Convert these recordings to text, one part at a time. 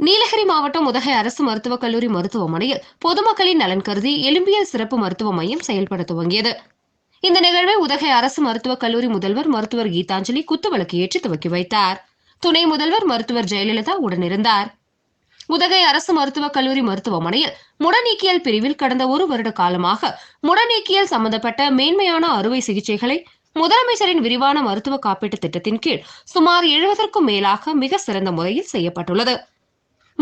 நீலகிரி மாவட்டம் உதகை அரசு மருத்துவக் கல்லூரி மருத்துவமனையில் பொதுமக்களின் நலன் கருதி எலும்பியல் சிறப்பு மருத்துவ மையம் செயல்பட துவங்கியது. இந்த நிகழ்வை உதகை அரசு மருத்துவக் கல்லூரி முதல்வர் மருத்துவர் கீதாஞ்சலி குத்துவிளக்கு ஏற்றி துவக்கி வைத்தார். துணை முதல்வர் மருத்துவர் ஜெயலலிதா உடனிருந்தார். உதகை அரசு மருத்துவக் கல்லூரி மருத்துவமனையில் முடநீக்கியல் பிரிவில் கடந்த ஒரு வருட காலமாக முடநீக்கியல் சம்பந்தப்பட்ட மேன்மையான அறுவை சிகிச்சைகளை முதலமைச்சரின் விரிவான மருத்துவ காப்பீட்டு திட்டத்தின் கீழ் சுமார் எழுபதற்கும் மேலாக மிக சிறந்த முறையில் செய்யப்பட்டுள்ளது.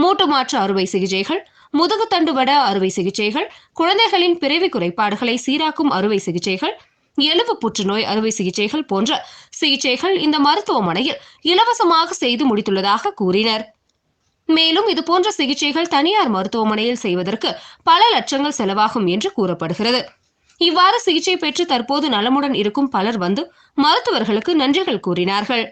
மூட்டு மாற்று அறுவை சிகிச்சைகள் முதுகு தண்டுவட அறுவை சிகிச்சைகள் குழந்தைகளின் பிறவி குறைபாடுகளை சீராக்கும் அறுவை சிகிச்சைகள் எலும்பு புற்றுநோய் அறுவை சிகிச்சைகள் போன்ற சிகிச்சைகள் இந்த மருத்துவமனையில் இலவசமாக செய்து முடித்துள்ளதாக கூறினர். மேலும் இதுபோன்ற சிகிச்சைகள் தனியார் மருத்துவமனையில் செய்வதற்கு பல லட்சங்கள் செலவாகும் என்று கூறப்படுகிறது. இவ்வாறு சிகிச்சை பெற்று தற்போது நலமுடன் இருக்கும் பலர் வந்து மருத்துவர்களுக்கு நன்றிகள் கூறினார்கள்.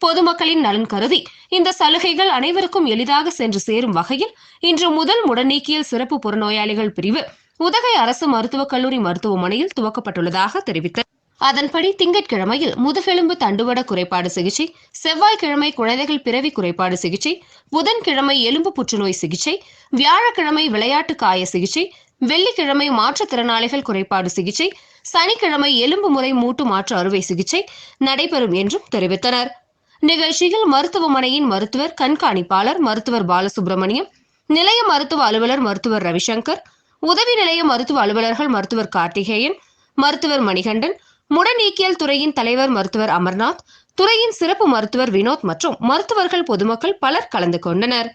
பொதுமக்களின் நலன் கருதி இந்த சலுகைகள் அனைவருக்கும் எளிதாக சென்று சேரும் வகையில் இன்று முதல் முடநீக்கியல் சிறப்பு புறநோயாளிகள் பிரிவு உதகை அரசு மருத்துவக் கல்லூரி மருத்துவமனையில் துவக்கப்பட்டுள்ளதாக தெரிவித்தார். அதன்படி திங்கட்கிழமையில் முதுகெலும்பு தண்டுவட குறைபாடு சிகிச்சை செவ்வாய்க்கிழமை குழந்தைகள் பிறவி குறைபாடு சிகிச்சை புதன்கிழமை எலும்பு புற்றுநோய் சிகிச்சை வியாழக்கிழமை விளையாட்டு காய சிகிச்சை வெள்ளிக்கிழமை மாற்றுத்திறனாளிகள் குறைபாடு சிகிச்சை சனிக்கிழமை எலும்பு முறை மூட்டு மாற்று அறுவை சிகிச்சை நடைபெறும் என்றும் தெரிவித்தனர். நிகழ்ச்சியில் மருத்துவமனையின் மருத்துவர் கண்காணிப்பாளர் மருத்துவர் பாலசுப்ரமணியம் நிலைய மருத்துவ அலுவலர் மருத்துவர் ரவிசங்கர் உதவி நிலைய மருத்துவ அலுவலர்கள் மருத்துவர் கார்த்திகேயன் மருத்துவர் மணிகண்டன் முடநீக்கியல் துறையின் தலைவர் மருத்துவர் அமர்நாத் துறையின் சிறப்பு மருத்துவர் வினோத் மற்றும் மருத்துவர்கள் பொதுமக்கள் பலர் கலந்து கொண்டனர்.